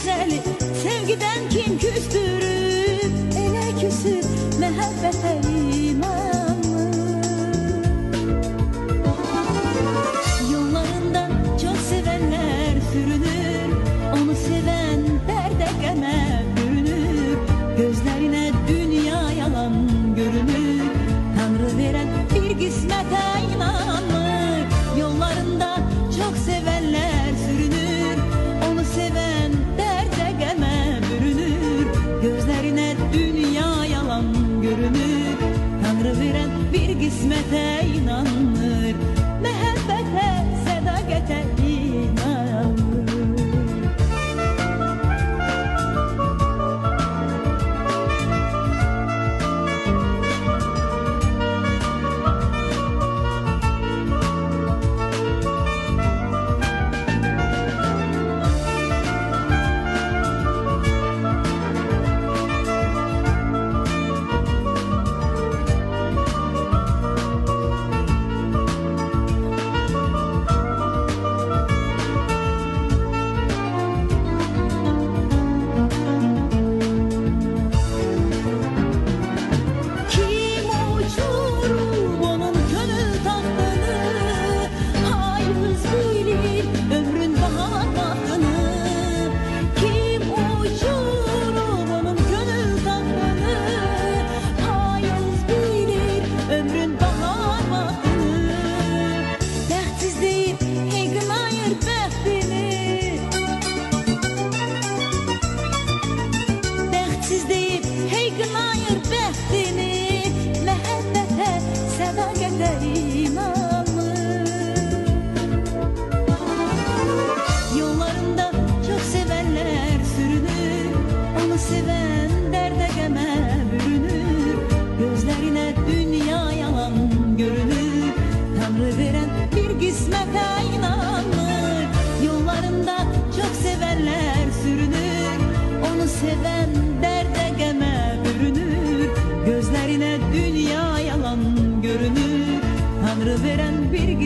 güzeli Sevgiden kim küstürür Ele küsüp mehabbet evi kısmete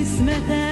kısmete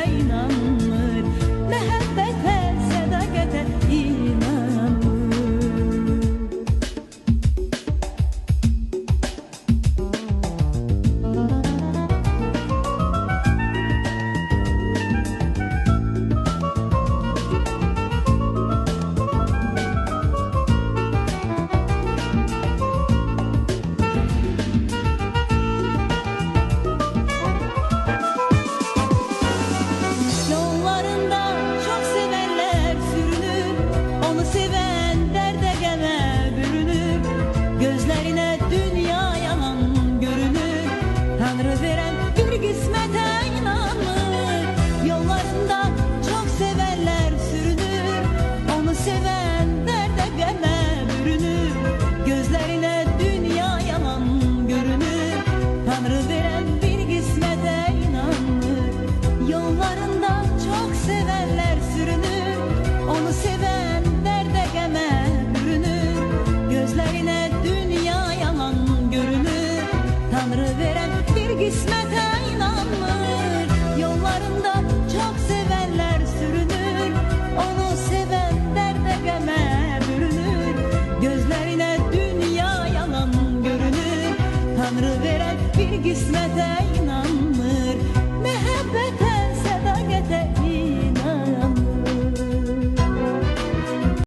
Gözlerine dünya yalan görünür Tanrı veren bir kısmete inanmır Yollarında çok sevenler sürünür Onu seven derde geme bürünür. Gözlerine dünya yalan görünür Tanrı veren bir kısmete inanır